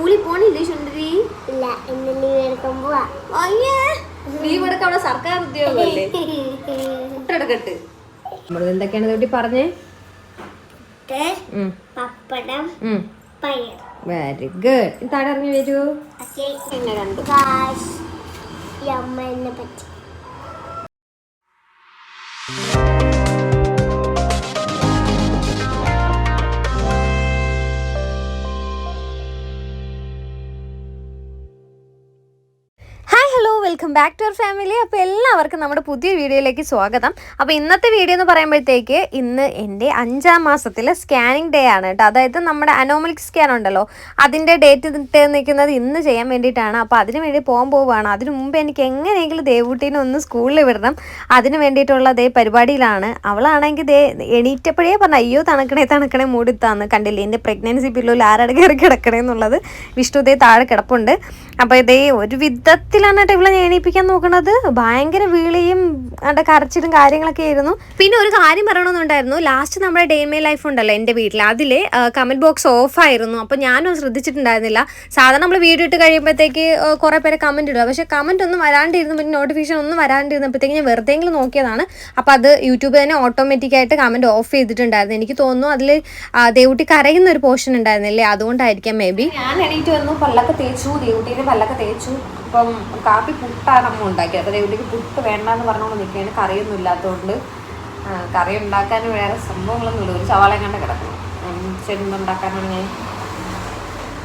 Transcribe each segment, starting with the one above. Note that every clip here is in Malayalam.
സ്കൂളിൽ പോണില്ലേ ചുണ്ടരി? ഇല്ല ഇന്ന് നീ എടുക്കാൻ പോവാ. അയ്യേ ലീവ് എടുക്ക അവിടെ സർക്കാർ ഉദ്യോഗമല്ലേ? നമ്മൾ എന്തൊക്കെയാണ് തൊട്ടി പറഞ്ഞേ? പപ്പടം പയർ. വെരി ഗുഡ് താഴെ ഇറങ്ങി വരൂ കണ്ടു. പറ്റി. Welcome back to our family. അപ്പോൾ എല്ലാവർക്കും നമ്മുടെ പുതിയ വീഡിയോയിലേക്ക് സ്വാഗതം. അപ്പോൾ ഇന്നത്തെ വീഡിയോ എന്ന് പറയുമ്പോഴത്തേക്ക് ഇന്ന് എന്റെ അഞ്ചാം മാസത്തിലെ സ്കാനിങ് ഡേ ആണ് കേട്ടോ. അതായത് നമ്മുടെ അനോമലിക് സ്കാൻ ഉണ്ടല്ലോ. അതിന്റെ ഡേറ്റ് നിൽക്കുന്നത് ഇന്ന് ചെയ്യാൻ വേണ്ടിയിട്ടാണ്. അപ്പോൾ അതിന് വേണ്ടി പോകാൻ പോവുകയാണ്. അതിനു മുമ്പ് എനിക്ക് എങ്ങനെയെങ്കിലും ദേവൂട്ടീനെ ഒന്ന് സ്കൂളിൽ വിടണം. അതിന് വേണ്ടിയിട്ടുള്ള ദേ പരിപാടിയിലാണ്. അവളാണെങ്കിൽ ദേ എണീറ്റപ്പോഴേ പറഞ്ഞു അയ്യോ തണക്കണേ തണുക്കണേ മൂടിത്താന്ന്. കണ്ടില്ലേ എന്റെ പ്രഗ്നൻസി പില്ലോയിൽ ആരാട് കയറി കിടക്കണേ എന്നുള്ളത്. വിഷ്ണു ദേ താഴെ കിടപ്പുണ്ട്. അപ്പോൾ ഇതേ ഒരു വിധത്തിലാണ് കേട്ടോ ഇവളെ എണീപ്പിക്കാൻ നോക്കണത് ഭയങ്കര വീളിയും അവിടെ കരച്ചിലും കാര്യങ്ങളൊക്കെ ആയിരുന്നു. പിന്നെ ഒരു കാര്യം പറയണമെന്നുണ്ടായിരുന്നു. ലാസ്റ്റ് നമ്മുടെ ഡേ ലൈഫ് ഉണ്ടല്ലോ എന്റെ വീട്ടിൽ അതിൽ കമന്റ് ബോക്സ് ഓഫ് ആയിരുന്നു. അപ്പോൾ ഞാനും ശ്രദ്ധിച്ചിട്ടുണ്ടായിരുന്നില്ല. സാധാരണ നമ്മൾ വീഡിയോ ഇട്ട് കഴിയുമ്പോഴത്തേക്ക് കുറേ പേരെ കമന്റ് ഇടുക പക്ഷേ കമന്റ് ഒന്നും വരാണ്ടിരുന്നു. പിന്നെ നോട്ടിഫിക്കേഷൻ ഒന്നും വരാണ്ടിരുന്നപ്പോഴത്തേക്ക് ഞാൻ വെറുതെ നോക്കിയതാണ്. അപ്പോൾ അത് യൂട്യൂബ് തന്നെ ഓട്ടോമാറ്റിക്കായിട്ട് കമന്റ് ഓഫ് ചെയ്തിട്ടുണ്ടായിരുന്നു. എനിക്ക് തോന്നുന്നു അതിൽ ദേവുട്ടി കരയുന്ന ഒരു പോർഷൻ ഉണ്ടായിരുന്നില്ലേ? അതുകൊണ്ടായിരിക്കാം മേ ബി ഞാൻ എണീറ്റ് വന്നു. പല്ലൊക്കെ തേച്ചു. ദേവുട്ടീന്റെ പല്ലൊക്കെ തേച്ചു. അപ്പം കാപ്പി പുട്ടാണ് അമ്മ ഉണ്ടാക്കിയത്. അപ്പോൾ ദേവുട്ടിക്ക് പുട്ട് വേണ്ടാന്ന് പറഞ്ഞുകൊണ്ട് നിൽക്കുകയാണ്. കറിയൊന്നും ഇല്ലാത്തതുകൊണ്ട് കറി ഉണ്ടാക്കാൻ വേറെ സംഭവങ്ങളൊന്നും ഇല്ല. ഒരു ചവാളയും കണ്ട കിടക്കണം ചെടുമ്പ് ഉണ്ടാക്കാനാണ് ഞാൻ.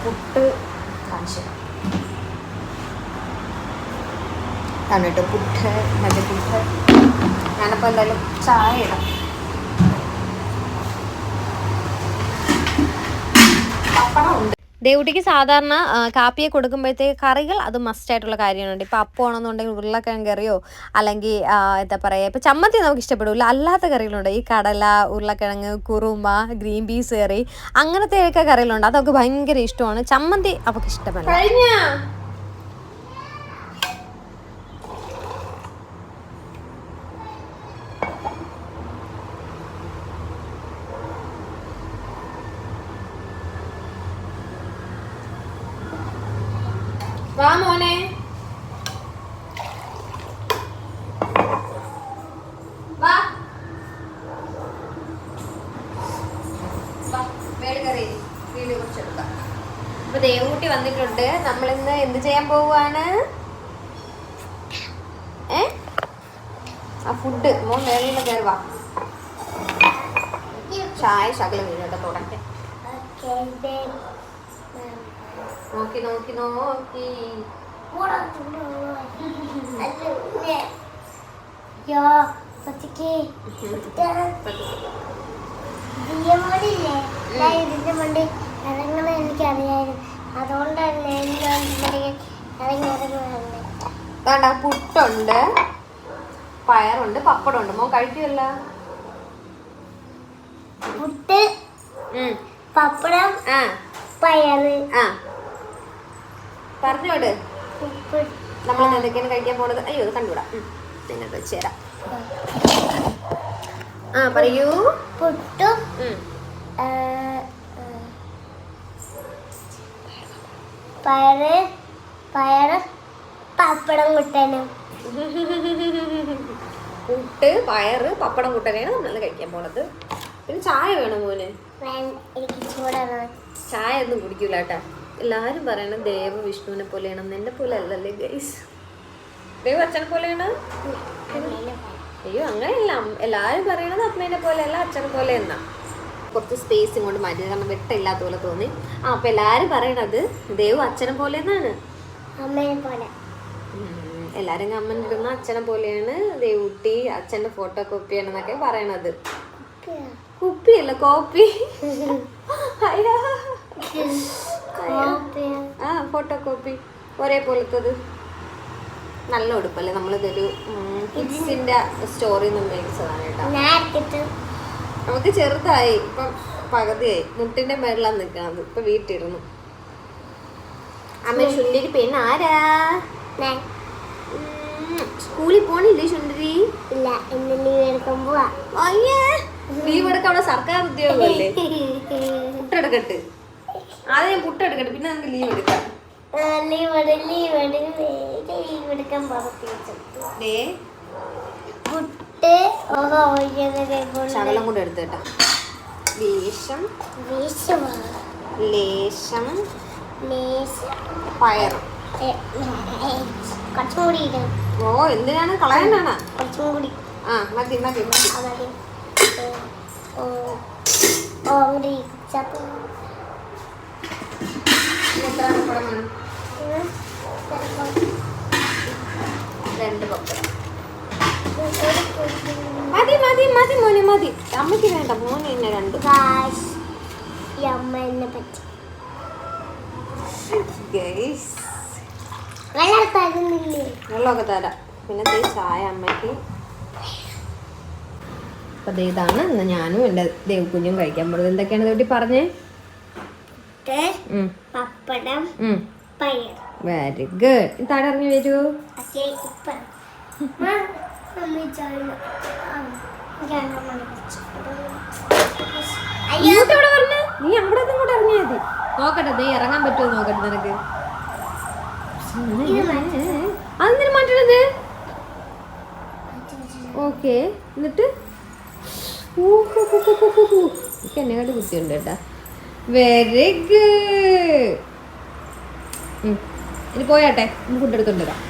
പുട്ട് കാണിച്ചു കണ്ടിട്ട്? പുട്ട് മറ്റേ പുട്ട്. ഞാനപ്പോൾ എന്തായാലും ചായ ഇടാം പപ്പടം ഉണ്ട് ദേവുട്ടിക്ക് സാധാരണ കാപ്പിയെ കൊടുക്കുമ്പോഴത്തേക്ക് കറികൾ അത് മസ്റ്റ് ആയിട്ടുള്ള കാര്യമാണ് ഇപ്പോൾ അപ്പമാണെന്നുണ്ടെങ്കിൽ ഉരുളക്കിഴങ്ങ് കറിയോ അല്ലെങ്കിൽ എന്താ പറയുക ഇപ്പോൾ ചമ്മന്തി നമുക്ക് ഇഷ്ടപ്പെടില്ല അല്ലാത്ത കറികളുണ്ട്. ഈ കടല ഉരുളക്കിഴങ്ങ് കുറുമ ഗ്രീൻ പീസ് കറി അങ്ങനത്തെ ഒക്കെ കറികളുണ്ട്. അതൊക്കെ ഭയങ്കര ഇഷ്ടമാണ്. ചമ്മന്തി അവൾക്ക് ഇഷ്ടമല്ല. വാ മോനെ വാ വാ, വീട് കുറച്ചെടുക്കാം. അപ്പൊ ദേവൂട്ടി വന്നിട്ടുണ്ട്. നമ്മൾ ഇന്ന് എന്ത് ചെയ്യാൻ പോവാണ് ഏ? ആ ഫുഡ് മോൻ മേളിൽ കയറി വാ. ചായ ശകലം വീഴട്ടെ തുടങ്ങട്ടെ. നോക്കി നോക്കി നോക്കി. ഇറങ്ങണ എനിക്കറിയായിരുന്നു അറിയായിരുന്നു ഇവിടെ ഇറങ്ങി ഇറങ്ങി പുട്ടുണ്ട്. പയറുണ്ട് പപ്പടമുണ്ട്. മോൻ കഴിക്കുമല്ല പുട്ട് പപ്പടം ആ. പയറ്. ആ. പറഞ്ഞോട് നമ്മൾ എന്തൊക്കെയാണ് കഴിക്കാൻ പോണത്? അയ്യോ അത് കണ്ടുകൂടാ. നിങ്ങൾക്ക് വെച്ചുതരാം ആ പറയൂ. പുട്ടും പയറ് പയറ് പപ്പടം കുട്ടനും. പുട്ട് പയറ് പപ്പടം കുട്ടനെയാണ് നമ്മൾ കഴിക്കാൻ പോണത്. പിന്നെ ചായ വേണം മോന്? ചായ ഒന്നും കുടിക്കൂല കേട്ടാ. എല്ലാരും പറയണം ദേവ വിഷ്ണുവിനെ പോലെയാണ്. എന്നെ പോലെ അല്ലല്ലേ ഗൈസ് ദേവ് അച്ഛനെ പോലെയാണ്? അയ്യോ അങ്ങനെയല്ല. എല്ലാരും പറയണത് അമ്മേനെ പോലെ അല്ല അച്ഛനെ പോലെ എന്നാ. കുറച്ച് സ്പേസ് ഇങ്ങോട്ട് മാറ്റി. കാരണം വെട്ടമില്ലാത്ത പോലെ തോന്നി. ആ അപ്പൊ എല്ലാരും പറയണത് ദേവ് അച്ഛനെ പോലെ എന്നാണ്? പോലെ. എല്ലാരും കമന്റ് ഇടുന്ന അച്ഛനെ പോലെയാണ് ദേവൂട്ടി അച്ഛന്റെ ഫോട്ടോ കോപ്പിയാണെന്നൊക്കെ പറയണത്. കുപ്പിയല്ല കോപ്പി അയ്യാ. ആ ഫോട്ടോ. കോപ്പി ഒരേ പോലത്തത് നല്ല ഉടുപ്പല്ലേ? നമ്മളിതൊരു കിഡ്സിന്റെ സ്റ്റോറിൽ നിന്ന് മേടിച്ചതാണ് കേട്ടോ. നേരത്തെ നമുക്ക് ചെറുതായി. ഇപ്പം പകുതിയായി. മുട്ടിന്റെ മേളിലാണ് നിൽക്കുന്നത് ഇപ്പൊ വീട്ടിരുന്നു അമ്മ ചുണ്ടിരി പെണ്ണ് ആരാ? സ്കൂളിൽ പോണില്ലേ ശുണ്ടിരി ഇല്ല ഇന്ന് നീ എടുക്കാൻ പോവാ. ലീവ് എടുക്കാൻ സർക്കാർ ഉദ്യോഗമല്ലേ? മുട്ടെടുക്കട്ട് ആദ്യം ഞാൻ പുട്ട് എടുക്കട്ടെ പിന്നെ നമുക്ക് ലീവ് എടുക്കാം. ലീവ് ലീവ് ലീവ് എടുക്കാൻ പുട്ട് ശകലം കൂടെ എടുത്ത് കേട്ടോ. ലേശം. ലേശം പയർ. ഓ എന്തിനാണ്? കളയാനാണ് കുറച്ചും കൂടി. ആ മതി മതി മതി. ഓ ഓ ചപ്പ്? രണ്ട് പപ്പടം. മതി മതി മതി മോനെ മതി. അമ്മയ്ക്ക് വേണ്ട മോനെ തന്നെ രണ്ട്. പറ്റി. വെള്ളമൊക്കെ തരാം. പിന്നെ ചായ അമ്മയ്ക്ക്. അപ്പൊ ഇതാണ് ഇന്ന് ഞാനും എന്റെ ദേവക്കുഞ്ഞും കഴിക്കാൻ പോകുന്നത് എന്തൊക്കെയാണ് ദേവട്ടി പറഞ്ഞേ? പുട്ട് പപ്പടം പയർ വെരി ഗുഡ് താഴെ ഇറങ്ങി വരൂ. നീ അവിടെ ഇങ്ങോട്ട് ഇറങ്ങിയാ മതി. നോക്കട്ടെ നീ ഇറങ്ങാൻ പറ്റുമോ നോക്കട്ടെ നിനക്ക്. അതെന്തിനു മാറ്റണത്? ഓക്കെ എന്നിട്ട്? എനിക്ക് എന്നെ കണ്ട് കുത്തിയുണ്ട് കേട്ടാ. വെരി ഗുഡ് ഇനി പോയാട്ടെ? ഫുഡ് എടുത്തോണ്ട് വരാം.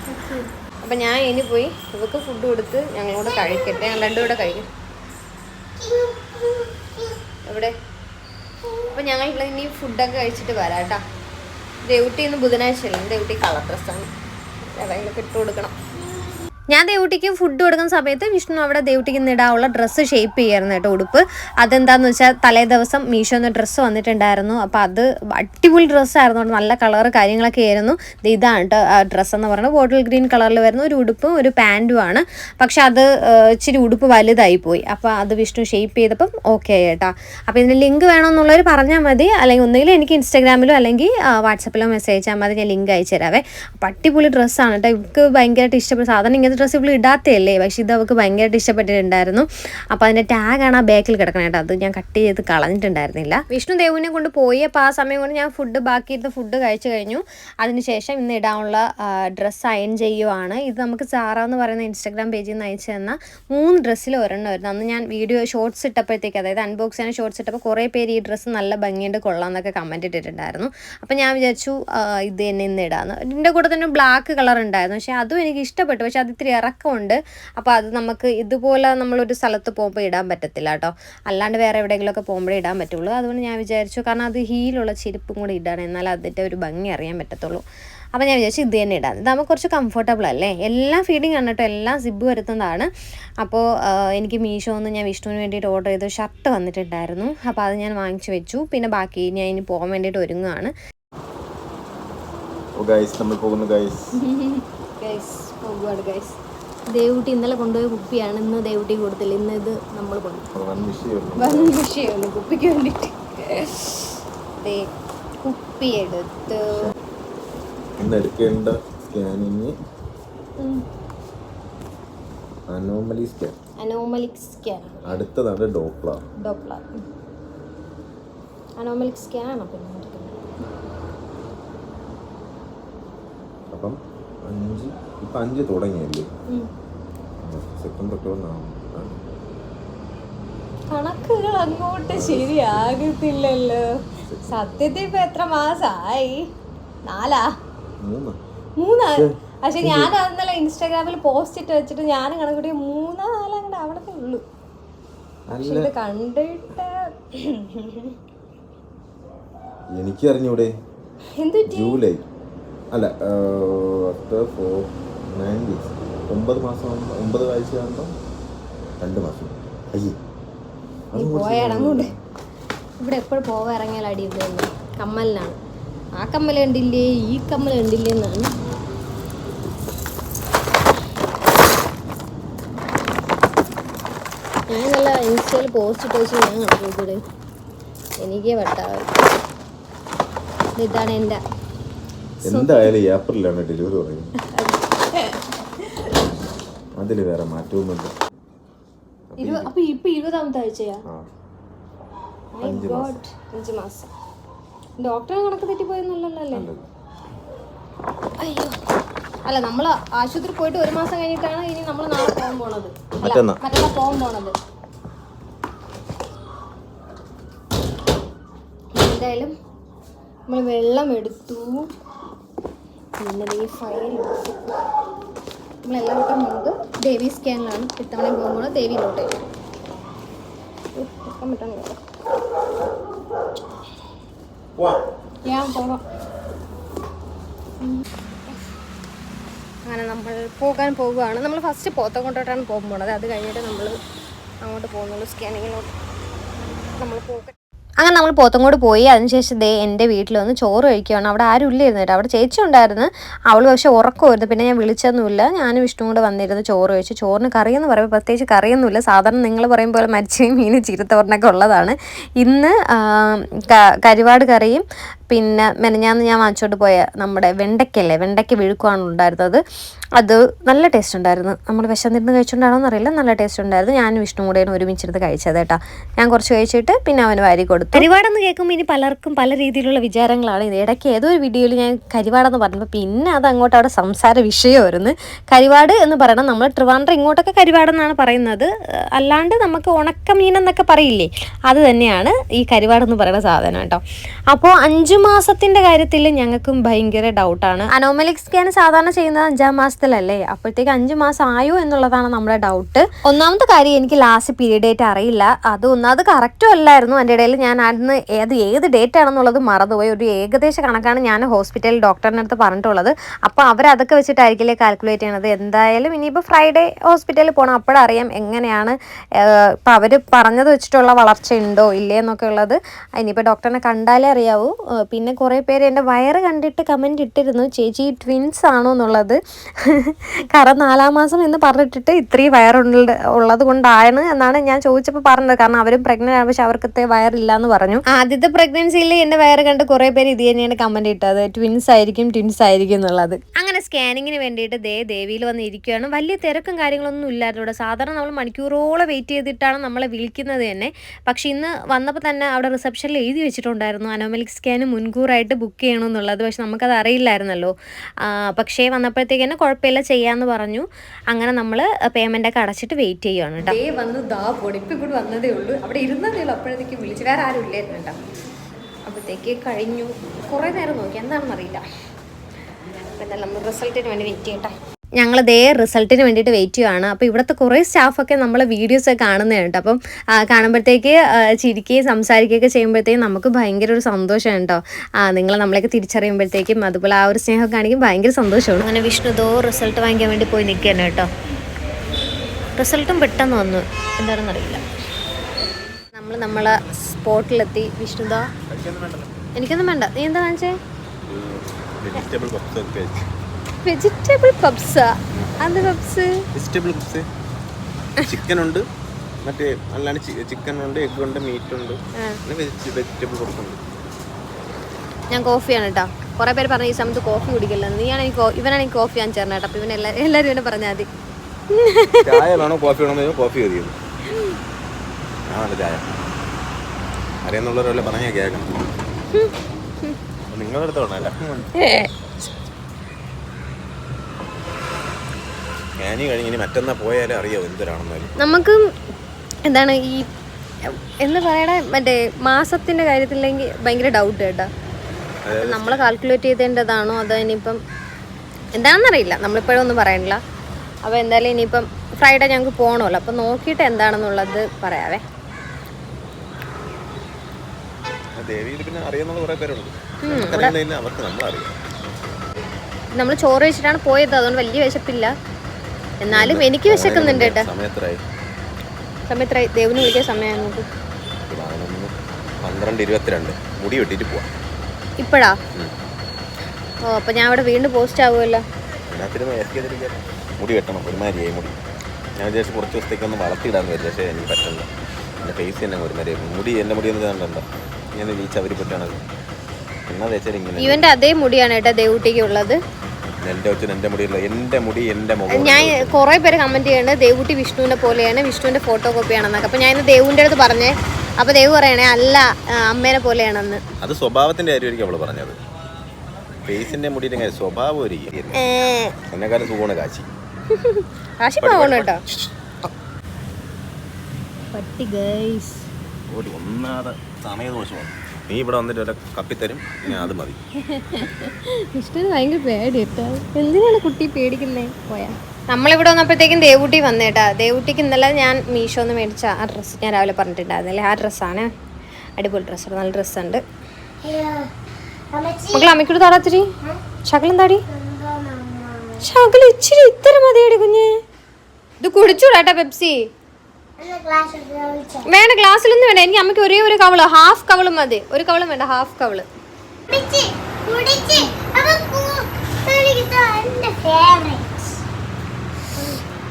ഞാൻ ഇനി പോയി ഇവക്ക് ഫുഡ് കൊടുത്ത് ഞങ്ങളോട് കഴിക്കട്ടെ. ഞങ്ങൾ രണ്ടും കൂടെ കഴിക്കും. എവിടെ? അപ്പൊ ഞങ്ങൾ ഇനി ഫുഡൊക്കെ കഴിച്ചിട്ട് വരാം കേട്ടോ ദേവുട്ടി ഇന്ന് ബുധനാഴ്ച അല്ലേ ദേവുട്ടി കളർ ഡ്രസ്സാണ് എവിടെയെങ്കിലും ഇട്ട് കൊടുക്കണം. ഞാൻ ദേവുട്ടിക്ക് ഫുഡ് കൊടുക്കുന്ന സമയത്ത് വിഷ്ണു അവിടെ ദേവുട്ടിക്ക് നിടാനുള്ള ഡ്രസ്സ് ഷേപ്പ് ചെയ്യായിരുന്നു കേട്ടോ ഉടുപ്പ്. അതെന്താന്ന് വെച്ചാൽ തലേ ദിവസം മീഷോന്ന് ഡ്രസ്സ് വന്നിട്ടുണ്ടായിരുന്നു. അപ്പോൾ അത് അടിപൊളി ഡ്രസ്സായിരുന്നു നല്ല കളർ കാര്യങ്ങളൊക്കെ ആയിരുന്നു. ഇതാണ് കേട്ടോ ഡ്രസ്സ് എന്ന് പറയുന്നത്. ബോട്ടിൽ ഗ്രീൻ കളറിൽ വരുന്ന ഒരു ഉടുപ്പും ഒരു പാന്റുമാണ് പക്ഷെ അത് ഇച്ചിരി ഉടുപ്പ് വലുതായി പോയി. അപ്പോൾ അത് വിഷ്ണു ഷേപ്പ് ചെയ്തപ്പം ഓക്കെ കേട്ടോ. അപ്പോൾ ഇതിന്റെ ലിങ്ക് വേണമെന്നുള്ളവർ പറഞ്ഞാൽ മതി. അല്ലെങ്കിൽ ഒന്നുകിൽ എനിക്ക് ഇൻസ്റ്റാഗ്രാമിലോ അല്ലെങ്കിൽ വാട്സപ്പിലോ മെസ്സേജ് അയച്ചാൽ മതി. ഞാൻ ലിങ്ക് അയച്ചു തരാവേ. അപ്പോൾ അടിപൊളി ഡ്രസ്സാണ് കേട്ടോ. എനിക്ക് ഭയങ്കരമായിട്ട് ഇഷ്ടപ്പെട്ടു സാധാരണ ഇങ്ങനത്തെ ഡ്രസ്സ് ഇവിടെ ഇടാത്തയല്ലേ? പക്ഷെ ഇത് അവൾക്ക് ഭയങ്കരമായിട്ട് ഇഷ്ടപ്പെട്ടിട്ടുണ്ടായിരുന്നു. അപ്പോൾ അതിന്റെ ടാഗാണ് ആ ബാക്കിൽ കിടക്കണേ അത് ഞാൻ കട്ട് ചെയ്ത് കളഞ്ഞിട്ടുണ്ടായിരുന്നില്ല. വിഷ്ണു കൊണ്ട് പോയി അപ്പോൾ ആ സമയം കൊണ്ട് ഞാൻ ഫുഡ് ബാക്കി ഇരുന്ന് ഫുഡ് കഴിച്ചു കഴിഞ്ഞു. അതിനുശേഷം ഇന്ന് ഇടാനുള്ള ഡ്രസ്സ് അയൺ ചെയ്യുവാണ്. ഇത് നമുക്ക് സാറ എന്ന് പറയുന്ന ഇൻസ്റ്റാഗ്രാം പേജിൽ നിന്ന് അയച്ചു തന്ന മൂന്ന് ഡ്രസ്സിൽ ഒരെണ്ണം വരുന്നു അന്ന് ഞാൻ വീഡിയോ ഷോർട്സ് ഇട്ടപ്പോഴത്തേക്ക് അതായത് അൺബോക്സ് ചെയ്യാൻ ഷോർട്സ് ഇട്ടപ്പോൾ കുറേ പേര് ഈ ഡ്രസ്സ് നല്ല ഭംഗിയുണ്ട് കൊള്ളാം എന്നൊക്കെ കമന്റ് ഇട്ടിട്ടുണ്ടായിരുന്നു. അപ്പോൾ ഞാൻ വിചാരിച്ചു ഇത് തന്നെ ഇന്ന് ഇടാന്ന്. ഇതിന്റെ കൂടെ തന്നെ ബ്ലാക്ക് കളർ ഉണ്ടായിരുന്നു. പക്ഷേ അതും എനിക്ക് ഇഷ്ടപ്പെട്ടു. പക്ഷേ അത് ഇത്തിരി ഇറക്കമുണ്ട്. അപ്പോൾ അത് നമുക്ക് ഇതുപോലെ നമ്മളൊരു സ്ഥലത്ത് പോകുമ്പോൾ ഇടാൻ പറ്റത്തില്ല കേട്ടോ. അല്ലാണ്ട് വേറെ എവിടെയെങ്കിലുമൊക്കെ പോകുമ്പോഴേ ഇടാൻ പറ്റുള്ളൂ. അതുകൊണ്ട് ഞാൻ വിചാരിച്ചു കാരണം അത് ഹീലുള്ള ചെരുപ്പും കൂടി ഇടാണ്. എന്നാൽ അതിന്റെ ഒരു ഭംഗി അറിയാൻ പറ്റത്തുള്ളൂ. അപ്പോൾ ഞാൻ വിചാരിച്ചു ഇത് തന്നെ ഇടാം. ഇതാകുമ്പോൾ കുറച്ച് കംഫർട്ടബിൾ അല്ലേ? എല്ലാം ഫീഡിങ് ആണ് കേട്ടോ. എല്ലാം സിബ് വരുത്തുന്നതാണ്. അപ്പോൾ എനിക്ക് മീഷോ ഒന്ന് ഞാൻ വിഷ്ണുവിന് വേണ്ടിയിട്ട് ഓർഡർ ചെയ്ത ഷർട്ട് വന്നിട്ടുണ്ടായിരുന്നു. അപ്പോൾ അത് ഞാൻ വാങ്ങിച്ചു വെച്ചു. പിന്നെ ബാക്കി ഞാൻ ഇനി പോകാൻ വേണ്ടിയിട്ട് ഒരുങ്ങുകയാണ് ഓ ഗൈസ് നമ്മൾ പോകുന്നു ഗൈസ് ഗൈസ് പോകുവാണ് ഗൈസ് ദേവൂട്ടി ഇന്നലെ കൊണ്ടുപോയ കുപ്പിയാണ് ഇന്ന് ദേവൂട്ടി കൊടുത്തില്ല ഇന്ന് ഇത് നമ്മൾ കൊണ്ടു വിഷയമാണ് കുപ്പിക്ക് വേണ്ടിട്ട്. ദേ കുപ്പി എടുത്ത്. ഇന്ന് എടുക്കേണ്ട scanning anomaly scan anomalic scan അടുത്തതാണ് ഡോപ്ലർ ഡോപ്ലർ അനോമലിക് സ്കാൻ ആണ് പിന്നെ. അപ്പം അഞ്ച് ഇപ്പം അഞ്ച് തുടങ്ങിയല്ലേ? സെപ്റ്റംബർ ഒക്ടോബർ കണക്കുകൾ അങ്ങോട്ട് ശരിയാകത്തില്ലല്ലോ. സത്യത്തിൽ ഇപ്പൊ എത്ര മാസായി? നാലാ? മൂന്ന്. പക്ഷെ ഞാൻ അന്നല്ല ഇൻസ്റ്റാഗ്രാമിൽ പോസ്റ്റ് ഇട്ട് വെച്ചിട്ട് ഞാൻ കണക്കൂട്ടി മൂന്നാ നാലാ കണ്ട അവിടത്തെ ഉള്ളു പക്ഷെ ഇത് കണ്ടിട്ട് എനിക്കറിഞ്ഞൂടെ. എന്തു ജൂലൈ. അല്ല ഫോർ നയൻ ഡേയ്സ് ഒമ്പത് മാസം ആകുമ്പോൾ ഒമ്പത് ആഴ്ച ആകുമ്പോൾ രണ്ട് മാസം. അയ്യേ. പോയടങ്ങോട്ട് ഇവിടെ എപ്പോഴും പോവാൻ ഇറങ്ങിയാൽ അടി ഇടുന്നു കമ്മലിനാണ്. ആ കമ്മൽ കണ്ടില്ലേ? ഈ കമ്മൽ കണ്ടില്ലേ എന്നാണ്. ഞാൻ നല്ല ഇൻസ്റ്റയിൽ പോസ്റ്റ് ഇട്ട് വെച്ച് ഞാൻ കണ്ടു എനിക്ക് വെട്ടാറ് ഇതാണ് എന്റെ എന്തായാലും ഏപ്രിലാണ് ഡെലിവറി പറയുന്നത്. അതിൽ വേറെ മാറ്റമൊന്നുമില്ല. ഇരുപത് അപ്പൊ ഇപ്പൊ ഇരുപതാമത്തെ ആഴ്ചയാ? ആ. മൈ അഞ്ച് ഗോഡ് അഞ്ച് മാസം. ഡോക്ടറെ കണക്ക് അയ്യോ. അല്ല നമ്മൾ ആശുപത്രി പോയിട്ട് ഒരു മാസം കഴിഞ്ഞിട്ടാണ് ഇനി നമ്മൾ നാളെ പോകാൻ പോണത്. മറ്റന്നാൾ മറ്റന്നാ. മറ്റന്നാ പോകാൻ പോണത്. എന്തായാലും നമ്മൾ വെള്ളം എടുത്തു. പിന്നെ ഈ ഫയൽ നമ്മളെല്ലാം വട്ടം പോകുന്നത് ദേവി സ്കാനിലാണ് ഇത്തവണ പോകുമ്പോൾ ദേവിയിലോട്ട് ഞാൻ പോകാം അങ്ങനെ നമ്മൾ പോകാൻ പോവുകയാണ്. നമ്മൾ ഫസ്റ്റ് പോത്ത കൊണ്ടോട്ടാണ് പോകാൻ പോണത്. അത് കഴിഞ്ഞിട്ട് നമ്മൾ അങ്ങോട്ട് പോകുന്നുള്ളൂ സ്കാനിങ്ങിലോട്ട് നമ്മൾ പോകാൻ അങ്ങനെ നമ്മൾ പോത്തങ്കോട് പോയി അതിനുശേഷം ദേ എന്റെ വീട്ടിൽ വന്ന് ചോറ് കഴിക്കുകയാണ് അവിടെ ആരും ഇല്ലായിരുന്നു കേട്ടോ. അവിടെ ചേച്ചി ഉണ്ടായിരുന്നു. അവൾ പക്ഷേ ഉറക്കമായിരുന്നു. പിന്നെ ഞാൻ വിളിച്ചൊന്നുമില്ല. ഞാനും വിഷ്ണു കൂടെ വന്നിരുന്നു ചോറ് കഴിച്ചു. ചോറിന് കറിയെന്ന് പറയുമ്പോൾ പ്രത്യേകിച്ച് കറിയൊന്നുമില്ല. സാധാരണ നിങ്ങൾ പറയും പോലെ മരിച്ച മീൻ ചീരത്തോറിനൊക്കെ ഉള്ളതാണ്. ഇന്ന് കരിവാട് കറിയും പിന്നെ മെനഞ്ഞാന്ന് ഞാൻ വാങ്ങിച്ചോണ്ട് പോയ നമ്മുടെ വെണ്ടയ്ക്കല്ലേ? വെണ്ടയ്ക്ക വിഴുക്കുവാണ് ഉണ്ടായിരുന്നത്. അത് നല്ല ടേസ്റ്റ് ഉണ്ടായിരുന്നു. നമ്മൾ വിശന്നിരുന്ന് കഴിച്ചുകൊണ്ടാണോ എന്നറിയില്ല നല്ല ടേസ്റ്റ് ഉണ്ടായിരുന്നു. ഞാനും വിഷ്ണു കൂടെയാണ് ഒരുമിച്ചിരുന്ന് കഴിച്ചത് കേട്ടോ. ഞാൻ കുറച്ച് കഴിച്ചിട്ട് പിന്നെ അവന് വാരി കൊടുത്തു. കരിവാടെന്ന് കേൾക്കുമ്പോൾ ഇനി പലർക്കും പല രീതിയിലുള്ള വിചാരങ്ങളാണ് ഇത്. ഇടയ്ക്ക് ഏതോ ഒരു വീഡിയോയിൽ ഞാൻ കരിവാടെന്ന് പറഞ്ഞപ്പോൾ പിന്നെ അത് അങ്ങോട്ട് അവിടെ സംസാര വിഷയമായിരുന്നു കരിവാട് എന്ന് പറയണം. നമ്മൾ ട്രിവാൻഡ്രം ഇങ്ങോട്ടൊക്കെ കരിവാടെന്നാണ് പറയുന്നത്. അല്ലാണ്ട് നമുക്ക് ഉണക്കമീൻ എന്നൊക്കെ പറയില്ലേ? അത് തന്നെയാണ് ഈ കരിവാടെന്ന് പറയുന്ന സാധനം കേട്ടോ. അപ്പോൾ അഞ്ചു മാസത്തിന്റെ കാര്യത്തിൽ ഞങ്ങൾക്കും ഭയങ്കര ഡൗട്ടാണ് അനോമലിക് സ്കാൻ സാധാരണ ചെയ്യുന്നത് അഞ്ചാം മാസത്തിലല്ലേ അപ്പോഴത്തേക്ക് അഞ്ചു മാസം ആയോ എന്നുള്ളതാണ് നമ്മുടെ ഡൗട്ട് ഒന്നാമത്തെ കാര്യം എനിക്ക് ലാസ്റ്റ് പീരീഡ് ഡേറ്റ് അറിയില്ല. അത് ഒന്നാമത് കറക്റ്റും അല്ലായിരുന്നു. എന്റെ ഇടയിൽ ഞാൻ അന്ന് ഏത് ഏത് ഡേറ്റ് ആണെന്നുള്ളത് മറന്നുപോയി. ഒരു ഏകദേശ കണക്കാണ് ഞാൻ ഹോസ്പിറ്റലിൽ ഡോക്ടറിന്റെ അടുത്ത് പറഞ്ഞിട്ടുള്ളത്. അപ്പോൾ അവരതൊക്കെ വെച്ചിട്ടായിരിക്കില്ലേ കാൽക്കുലേറ്റ് ചെയ്യണത്? എന്തായാലും ഇനിയിപ്പോൾ ഫ്രൈഡേ ഹോസ്പിറ്റലിൽ പോകണം അപ്പോഴറിയാം എങ്ങനെയാണ് ഇപ്പം അവർ പറഞ്ഞത് വെച്ചിട്ടുള്ള വളർച്ച ഉണ്ടോ ഇല്ലേ എന്നൊക്കെ ഉള്ളത്. ഇനിയിപ്പോൾ ഡോക്ടറിനെ കണ്ടാലേ അറിയാവൂ. പിന്നെ കുറേ പേര് എന്റെ വയറ് കണ്ടിട്ട് കമന്റ് ഇട്ടിരുന്നു. ചേച്ചി ട്വിൻസ് ആണോ എന്നുള്ളത്. കാരണം നാലാം മാസം എന്ന് പറഞ്ഞിട്ടിട്ട് ഇത്രയും വയറുണ്ട് ഉള്ളത് കൊണ്ടാണ് എന്നാണ് ഞാൻ ചോദിച്ചപ്പോൾ പറഞ്ഞത്. കാരണം അവരും പ്രഗ്നന്റ് ആണ് പക്ഷെ അവർക്കത്തെ വയറില്ല എന്ന് പറഞ്ഞു. ആദ്യത്തെ പ്രഗ്നൻസിയിൽ എന്റെ വയറ് കണ്ട് കുറേ പേര് ഇത് തന്നെയാണ് കമന്റ് ഇട്ടത്. ട്വിൻസ് ആയിരിക്കും ട്വിൻസ് ആയിരിക്കും എന്നുള്ളത്. അങ്ങനെ സ്കാനിങ്ങിന് വേണ്ടിയിട്ട് ദേ ദേവിയിൽ വന്ന് ഇരിക്കുകയാണ് വലിയ തിരക്കും കാര്യങ്ങളൊന്നും ഇല്ലായിരുന്നു ഇവിടെ. സാധാരണ നമ്മൾ മണിക്കൂറോളം വെയിറ്റ് ചെയ്തിട്ടാണ് നമ്മളെ വിളിക്കുന്നത് തന്നെ. പക്ഷെ ഇന്ന് വന്നപ്പോൾ തന്നെ അവിടെ റിസപ്ഷനിൽ എഴുതി വെച്ചിട്ടുണ്ടായിരുന്നു. അനോമലിക് സ്കാൻ മുൻകൂറായിട്ട് ബുക്ക് ചെയ്യണമെന്നുള്ളത് പക്ഷെ നമുക്കത് അറിയില്ലായിരുന്നല്ലോ. പക്ഷേ വന്നപ്പോഴത്തേക്ക് തന്നെ കുഴപ്പമില്ല ചെയ്യാമെന്ന് പറഞ്ഞു. അങ്ങനെ നമ്മൾ പേയ്മെന്റ് ഒക്കെ അടച്ചിട്ട് വെയിറ്റ് ചെയ്യുകയാണ് കേട്ടോ ദേ വന്നു ദാ പോടി ഇപ്പം ഇങ്ങോട്ട് വന്നതേ ഉള്ളൂ. അവിടെ ഇരുന്നതേ ഉള്ളൂ. അപ്പോഴത്തേക്ക് വിളിച്ചു. വേറെ ആരും ഇല്ലായിരുന്നു കേട്ടോ. അപ്പോഴത്തേക്ക് കഴിഞ്ഞു. കുറേ നേരം നോക്കി. എന്താണെന്ന് അറിയില്ല അപ്പം എന്തായാലും നമ്മൾ റിസൾട്ടിന് വേണ്ടി വെയിറ്റ് ചെയ്യട്ടെ. ഞങ്ങൾ ദേ റിസൾട്ടിന് വേണ്ടിയിട്ട് വെയിറ്റ് ചെയ്യുകയാണ് അപ്പോൾ ഇവിടുത്തെ കുറേ സ്റ്റാഫൊക്കെ നമ്മളെ വീഡിയോസ് ഒക്കെ കാണുന്നതാണ് കേട്ടോ. അപ്പം കാണുമ്പോഴത്തേക്ക് ചിരിക്കുകയും സംസാരിക്കുകയൊക്കെ ചെയ്യുമ്പോഴത്തേക്കും നമുക്ക് ഭയങ്കര ഒരു സന്തോഷമാണ് കേട്ടോ. നിങ്ങൾ നമ്മളെയൊക്കെ തിരിച്ചറിയുമ്പോഴത്തേക്കും അതുപോലെ ആ ഒരു സ്നേഹം കാണിക്കും. ഭയങ്കര സന്തോഷമാണ്. അങ്ങനെ വിഷ്ണു ദോ റിസൾട്ട് വാങ്ങിക്കാൻ വേണ്ടി പോയി നിൽക്കുകയാണ് കേട്ടോ. റിസൾട്ടും പെട്ടെന്ന് വന്നു. എന്താണെന്ന് അറിയില്ല. നമ്മൾ നമ്മളെ സ്പോട്ടിലെത്തി വിഷ്ണുദോ എനിക്കൊന്നും വേണ്ട. നീ എന്താ കാണിച്ചേ വെജിറ്റബിൾ പപ്സ് ഒക്കെ വെജിറ്റബിൾ പബ്സ അത് പബ്സ് വെജിറ്റബിൾ പബ്സ് ചിക്കൻ ഉണ്ട് മറ്റേ അല്ലാണ്ട് ചിക്കൻ ഉണ്ട് എഗ് ഉണ്ട് മീറ്റ് ഉണ്ട് പിന്നെ വെജിറ്റബിൾ പബ്സ് ഉണ്ട് ഞാൻ കോഫിയാണ് കേട്ടോ. കുറെ പേര് പറഞ്ഞു ഈ സമയത്ത് കോഫി കുടിക്കില്ല. നീയാണ് എനിക്ക് ഇവനാണ് എനിക്ക് കോഫി ആണ് ചേർന്ന കേട്ടോ. അപ്പൊ ഇവൻ എല്ലാ എല്ലാവരും ഇവനെ പറഞ്ഞാൽ മതി. ചായ വേണോ? കോഫി വേണോ എന്ന് ചോദിച്ചാൽ കോഫി മതി. ആ നല്ല ചായ. അറിയാന്നുള്ളവരല്ലേ പറഞ്ഞാൽ കേൾക്കണം. നിങ്ങളുടെ അടുത്ത് വേണമല്ല? ഞാനീ കഴിഞ്ഞ് ഇനി മറ്റന്നാ പോയാലേ അറിയാവോ എന്തൊരാണെന്നാലും നമുക്ക് എന്താണ് ഈ എന്ന് പറയണേ മറ്റേ മാസത്തിന്റെ കാര്യത്തിലെങ്കിൽ ഭയങ്കര ഡൗട്ട് കേട്ടോ. നമ്മൾ കാൽക്കുലേറ്റ് ചെയ്തേണ്ടതാണോ അതോ ഇനിയിപ്പം എന്താണെന്നറിയില്ല. നമ്മളിപ്പോഴും ഒന്നും പറയണില്ല. അപ്പോൾ എന്തായാലും ഇനിയിപ്പം ഫ്രൈഡേ ഞങ്ങൾക്ക് പോകണമല്ലോ അപ്പോൾ നോക്കിയിട്ട് എന്താണെന്നുള്ളത് പറയാവേ. നമ്മൾ ചോറ് വെച്ചിട്ടാണ് പോയത്. അതുകൊണ്ട് വലിയ വിശപ്പില്ല. എന്നാലും എനിക്ക് വിശക്കുന്നുണ്ട് കേട്ടോ. സമയത്രായി. സമയത്ര ദേവിന് വിളിക്കാൻ സമയം നോക്ക്. പന്ത്രണ്ട് ഇരുപത്തിരണ്ട്. മുടി വെട്ടിട്ട് പോവാം. ഇപ്പോഴാ? ഓ അപ്പോൾ ഞാൻ അവിടെ വീണ്ടും പോസ്റ്റ് ആവുമല്ലോ. മുടി വെട്ടണം. ഒരുമാതിരിയായി മുടി. ഞാൻ വിചാരിച്ചു കുറച്ച് ദിവസത്തേക്ക് ഒന്ന് വളർത്തിയിടാന്ന് വരില്ല പക്ഷേ എനിക്ക് പറ്റില്ല എന്റെ ഫേസ് തന്നെ ഒരുമാതിരി മുടി എന്റെ മുടി എന്ന് കണ്ടോ ഞാൻ വീച്ച് അവർ പറ്റാണത് എന്നാ വെച്ചാൽ ഇങ്ങനെ ഇവന്റെ അതേ മുടിയാണ് കേട്ടോ ദേവൂട്ടിക്ക് ഉള്ളത്. എന്റെ വെച്ച് എന്റെ മുടിയല്ല എന്റെ മുടി എന്റെ മുഖം. ഞാൻ കുറേ പേര് കമന്റ് ചെയ്യുന്നുണ്ട്. ദേവുട്ടി വിഷ്ണുവിന്റെ പോലെയാണ്. വിഷ്ണുവിന്റെ ഫോട്ടോ കോപ്പി ആണെന്നൊക്കെ. അപ്പോൾ ഞാൻ ദേവുന്റെ ദേവുവിന്റെ അടുത്ത് പറഞ്ഞേ. അപ്പൊ ദേവ് പറയണേ അല്ല അമ്മേനെ പോലെയാണെന്ന്. അത് സ്വഭാവത്തിന്റെ കാര്യമായിരിക്കും അവൾ പറഞ്ഞത്. ഫേസിന്റെ മുടിയുടെ കാര്യം സ്വഭാവം ഒരു എന്നെക്കാളും സുഖമാണ് കാച്ചി കാശി പോകണം കേട്ടോ. പട്ടി ഗൈസ് ഒരു ഒന്നാമത് സമയദോഷമാണ് നീ ഇവിടെ വന്നിട്ട് കപ്പി കപ്പിത്തരും ഞാൻ അത് മതി. ഇഷ്ടം ഭയങ്കര പേടി കേട്ടോ. എന്തിനാണ് കുട്ടി പേടിക്കുന്നേ? പോയാ. നമ്മളിവിടെ വന്നപ്പോഴത്തേക്കും ദേവൂട്ടി വന്നേട്ടാ ദേവൂട്ടിക്ക് ഇന്നലെ ഞാൻ മീഷോന്ന് മേടിച്ച ആ ഡ്രസ്സ് ഞാൻ രാവിലെ പറഞ്ഞിട്ടുണ്ടായിരുന്നില്ലേ? ആ ഡ്രസ്സാണ്. അടിപൊളി ഡ്രസ്സ് നല്ല ഡ്രസ്സുണ്ട്. ഉണ്ട് മക്കൾ അമ്മയ്ക്കൂടെ താടാത്തിരി ശകലം താടി ശകലം ഇച്ചിരി ഇത്തരം മതിയടി കുഞ്ഞ്. ഇത് കുടിച്ചൂടാട്ടാ പെപ്സി. വേണ്ട ഗ്ലാസ്സിലൊന്നും വേണ്ട. എനിക്ക് അമ്മയ്ക്ക് ഒരേ ഒരു കവൾ ഹാഫ് കവൾ മതി. ഒരു കവളും വേണ്ട ഹാഫ് കവൾ.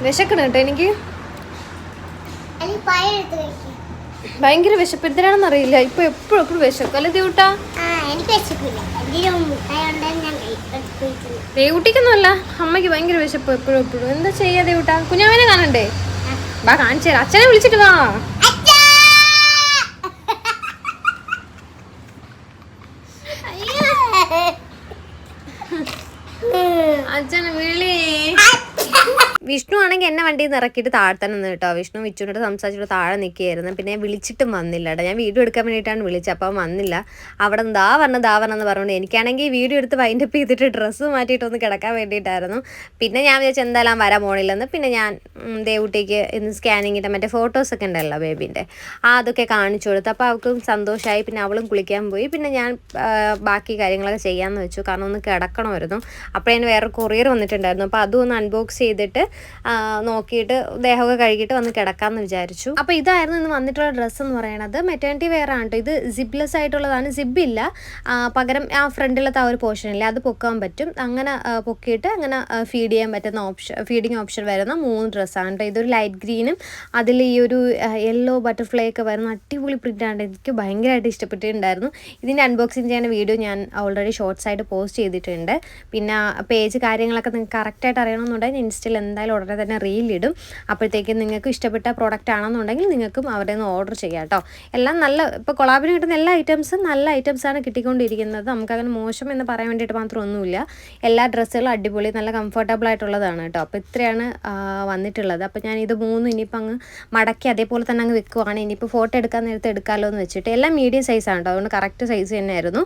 വിശക്കണം കേട്ടോ എനിക്ക്? ഭയങ്കര വിശപ്പ് എന്തിനാണെന്ന് അറിയില്ല. ഇപ്പൊ എപ്പോഴും എപ്പോഴും വിശക്കും. അല്ലേ ദേവൂട്ടാ? ദേവുട്ടിക്കൊന്നുമല്ല. അമ്മയ്ക്ക് ഭയങ്കര വിശപ്പ് എപ്പോഴും എപ്പോഴും. എന്താ ചെയ്യാ ദേവൂട്ടാ? കുഞ്ഞാവനെ കാണണ്ടേ? വാ കാണിച്ചു തരാം. അച്ഛനെ വിളിച്ചിട്ട് വാ. വിഷ്ണു ആണെങ്കിൽ എന്നെ വണ്ടിയിൽ നിന്ന് ഇറക്കിയിട്ട് നിന്ന് കേട്ടോ. വിഷ്ണു വിച്ചുനോട് സംസാരിച്ചിട്ട് താഴെ നിൽക്കുകയായിരുന്നു പിന്നെ വിളിച്ചിട്ടും വന്നില്ല കേട്ടോ. ഞാൻ വീഡിയോ എടുക്കാൻ വേണ്ടിയിട്ടാണ് വിളിച്ചത്. അപ്പം വന്നില്ല. അവിടെ ദാ വരണം ദാ എന്ന് പറഞ്ഞുകൊണ്ട് എനിക്കാണെങ്കിൽ വീഡിയോ എടുത്ത് വൈൻഡ് അപ്പ് ചെയ്തിട്ട് ഡ്രസ്സ് മാറ്റിയിട്ട് ഒന്ന് കിടക്കാൻ വേണ്ടിയിട്ടായിരുന്നു. പിന്നെ ഞാൻ വിചാരിച്ചു എന്തായാലും വരാൻ പോണില്ലെന്ന്. പിന്നെ ഞാൻ ദേവൂട്ടിക്ക് ഇന്ന് സ്കാനിങ്ങിന്റെ മറ്റേ ഫോട്ടോസൊക്കെ ഉണ്ടല്ലോ ബേബീന്റെ ആ അതൊക്കെ കാണിച്ചു കൊടുത്തു. അപ്പോൾ അവൾക്കും സന്തോഷമായി പിന്നെ അവളും കുളിക്കാൻ പോയി. പിന്നെ ഞാൻ ബാക്കി കാര്യങ്ങളൊക്കെ ചെയ്യാമെന്ന് വെച്ചു. കാരണം ഒന്ന് കിടക്കണമായിരുന്നു. അപ്പോഴേ വേറെ കൊറിയർ വന്നിട്ടുണ്ടായിരുന്നു. അപ്പോൾ അതും ഒന്ന് അൺബോക്സ് ചെയ്തിട്ട് നോക്കിയിട്ട് ദേഹമൊക്കെ കഴുകിയിട്ട് വന്ന് കിടക്കാമെന്ന് വിചാരിച്ചു. അപ്പോൾ ഇതായിരുന്നു ഇന്ന് വന്നിട്ടുള്ള ഡ്രസ്സ് എന്ന് പറയുന്നത് മെറ്റേണിറ്റി വെയർ ആണ് കേട്ടോ ഇത് സിബ്ലെസ് ആയിട്ടുള്ളതാണ്. സിബില്ല പകരം ആ ഫ്രണ്ടിലത്തെ ആ ഒരു പോർഷൻ ഇല്ലേ അത് പൊക്കാൻ പറ്റും. അങ്ങനെ പൊക്കിയിട്ട് അങ്ങനെ ഫീഡ് ചെയ്യാൻ പറ്റുന്ന ഓപ്ഷൻ ഫീഡിങ് ഓപ്ഷൻ വരുന്ന മൂന്ന് ഡ്രസ്സാണ് കേട്ടോ ഇതൊരു ലൈറ്റ് ഗ്രീനും അതിൽ ഈ ഒരു യെല്ലോ ബട്ടർഫ്ലൈ ഒക്കെ വരുന്ന അടിപൊളി പ്രിന്റാണ് എനിക്ക് ഭയങ്കരമായിട്ട് ഇഷ്ടപ്പെട്ടിട്ടുണ്ടായിരുന്നു. ഇതിന്റെ അൺബോക്സിങ് ചെയ്യുന്ന വീഡിയോ ഞാൻ ഓൾറെഡി ഷോർട്സ് ആയിട്ട് പോസ്റ്റ് ചെയ്തിട്ടുണ്ട്. പിന്നെ പേജ് കാര്യങ്ങളൊക്കെ നിങ്ങൾക്ക് കറക്റ്റായിട്ട് അറിയണമെന്നുണ്ടെങ്കിൽ ഇൻസ്റ്റയിൽ എന്തായാലും ഉടനെ തന്നെ റീലിടും അപ്പോഴത്തേക്കും നിങ്ങൾക്ക് ഇഷ്ടപ്പെട്ട പ്രോഡക്റ്റ് ആണെന്നുണ്ടെങ്കിൽ നിങ്ങൾക്കും അവിടെ നിന്ന് ഓർഡർ ചെയ്യാം കേട്ടോ. എല്ലാം നല്ല ഇപ്പോൾ കൊളാബിന് കിട്ടുന്ന എല്ലാ ഐറ്റംസും നല്ല ഐറ്റംസാണ് കിട്ടിക്കൊണ്ടിരിക്കുന്നത്. നമുക്കങ്ങനെ മോശം എന്ന് പറയാൻ വേണ്ടിയിട്ട് മാത്രം ഒന്നുമില്ല എല്ലാ ഡ്രസ്സുകളും അടിപൊളി നല്ല കംഫർട്ടബിൾ ആയിട്ടുള്ളതാണ് കേട്ടോ. അപ്പോൾ ഇത്രയാണ് വന്നിട്ടുള്ളത്. അപ്പോൾ ഞാൻ ഇത് മൂന്നും ഇനിയിപ്പോൾ അങ്ങ് മടക്കി അതേപോലെ തന്നെ അങ്ങ് വെക്കുവാണ്. ഇനിയിപ്പോൾ ഫോട്ടോ എടുക്കാൻ നേരത്തെ എടുക്കാമല്ലോ എന്ന് വെച്ചിട്ട്. എല്ലാം മീഡിയം സൈസാണ് കേട്ടോ. അതുകൊണ്ട് കറക്റ്റ് സൈസ് തന്നെയായിരുന്നു.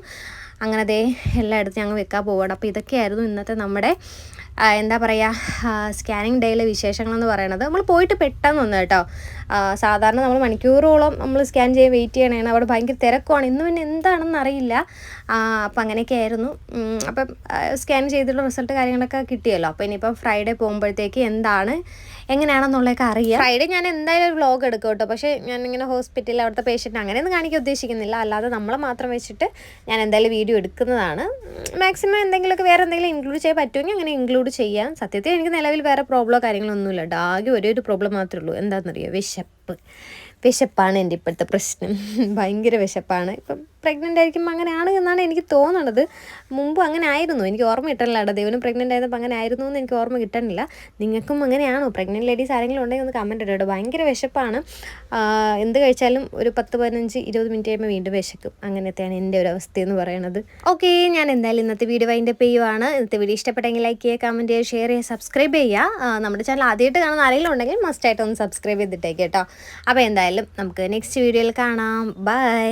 അങ്ങനെ ദേ എല്ലാം എടുത്ത് ഞങ്ങൾ വെക്കാൻ പോവുകയാണ് അപ്പോൾ ഇതൊക്കെയായിരുന്നു ഇന്നത്തെ നമ്മുടെ എന്താ പറയുക സ്കാനിങ് ഡേയിലെ വിശേഷങ്ങളെന്ന് പറയണത് നമ്മൾ പോയിട്ട് പെട്ടെന്ന് വന്നു കേട്ടോ. സാധാരണ നമ്മൾ മണിക്കൂറോളം നമ്മൾ സ്കാൻ ചെയ്യാൻ വെയിറ്റ് ചെയ്യണേണ്. അവിടെ ഭയങ്കര തിരക്കുമാണ് ഇന്ന് പിന്നെ എന്താണെന്ന് അറിയില്ല. അപ്പം അങ്ങനെയൊക്കെ ആയിരുന്നു. അപ്പം സ്കാൻ ചെയ്തിട്ടുള്ള റിസൾട്ട് കാര്യങ്ങളൊക്കെ കിട്ടിയല്ലോ. അപ്പോൾ ഇനിയിപ്പം ഫ്രൈഡേ പോകുമ്പോഴത്തേക്ക് എന്താണ് എങ്ങനെയാണെന്നുള്ളതൊക്കെ അറിയാം. ഫ്രൈഡേ ഞാൻ എന്തായാലും വ്ളോഗ് എടുക്കും കേട്ടോ. പക്ഷേ ഞാൻ ഇങ്ങനെ ഹോസ്പിറ്റലിൽ അവിടുത്തെ പേഷ്യന്റ് അങ്ങനെയൊന്നും കാണിക്കാൻ ഉദ്ദേശിക്കുന്നില്ല. അല്ലാതെ നമ്മളെ മാത്രം വെച്ചിട്ട് ഞാൻ എന്തായാലും വീഡിയോ എടുക്കുന്നതാണ്. മാക്സിമം എന്തെങ്കിലുമൊക്കെ വേറെ എന്തെങ്കിലും ഇൻക്ലൂഡ് ചെയ്യാൻ പറ്റുമെങ്കിൽ അങ്ങനെ ഇൻക്ലൂഡ് ചെയ്യാം. സത്യത്തിൽ എനിക്ക് നിലവിൽ വേറെ പ്രോബ്ലമോ കാര്യങ്ങളൊന്നുമില്ല. കേട്ടോ ഒരേ ഒരു പ്രോബ്ലം മാത്രമേ ഉള്ളൂ. എന്താണെന്നറിയോ? Yep. വിശപ്പ്. വിശപ്പാണ് എന്റെ ഇപ്പോഴത്തെ പ്രശ്നം. ഭയങ്കര വിശപ്പാണ്. ഇപ്പം പ്രഗ്നന്റ് ആയിരിക്കുമ്പോൾ അങ്ങനെയാണ് എന്നാണ് എനിക്ക് തോന്നുന്നത് മുമ്പ് അങ്ങനെ ആയിരുന്നു. എനിക്ക് ഓർമ്മ കിട്ടണില്ല കേട്ടോ. ദൈവനും പ്രഗ്നന്റ് ആയപ്പോൾ അങ്ങനെ ആയിരുന്നു എന്ന് എനിക്ക് ഓർമ്മ കിട്ടണില്ല. നിങ്ങൾക്കും അങ്ങനെയാണോ? പ്രഗ്നന്റ് ലേഡീസ് ആരെങ്കിലും ഉണ്ടെങ്കിൽ ഒന്ന് കമന്റ് ഇട്ടോ ഭയങ്കര വിശപ്പാണ്. എന്ത് കഴിച്ചാലും ഒരു പത്ത് പതിനഞ്ച് ഇരുപത് മിനിറ്റ് കഴിയുമ്പോൾ വീണ്ടും വിശക്കും. അങ്ങനത്തെയാണ് എന്റെ ഒരു അവസ്ഥ എന്ന് പറയുന്നത് ഓക്കെ ഞാൻ എന്തായാലും ഇന്നത്തെ വീഡിയോ അതിന്റെ പെയ്യുവാണ് ഇന്നത്തെ വീഡിയോ ഇഷ്ടപ്പെട്ടെങ്കിൽ ലൈക്ക് ചെയ്യുക കമന്റ് ചെയ്യുക ഷെയർ ചെയ്യുക സബ്സ്ക്രൈബ് ചെയ്യുക. നമ്മുടെ ചാനൽ ആദ്യമായിട്ട് കാണുന്ന ആരെങ്കിലും ഉണ്ടെങ്കിൽ മസ്റ്റായിട്ട് ഒന്ന് സബ്സ്ക്രൈബ് ചെയ്തിട്ടേക്ക് കേട്ടോ. അപ്പോൾ എന്തായാലും നമുക്ക് നെക്സ്റ്റ് വീഡിയോയിൽ കാണാം. ബൈ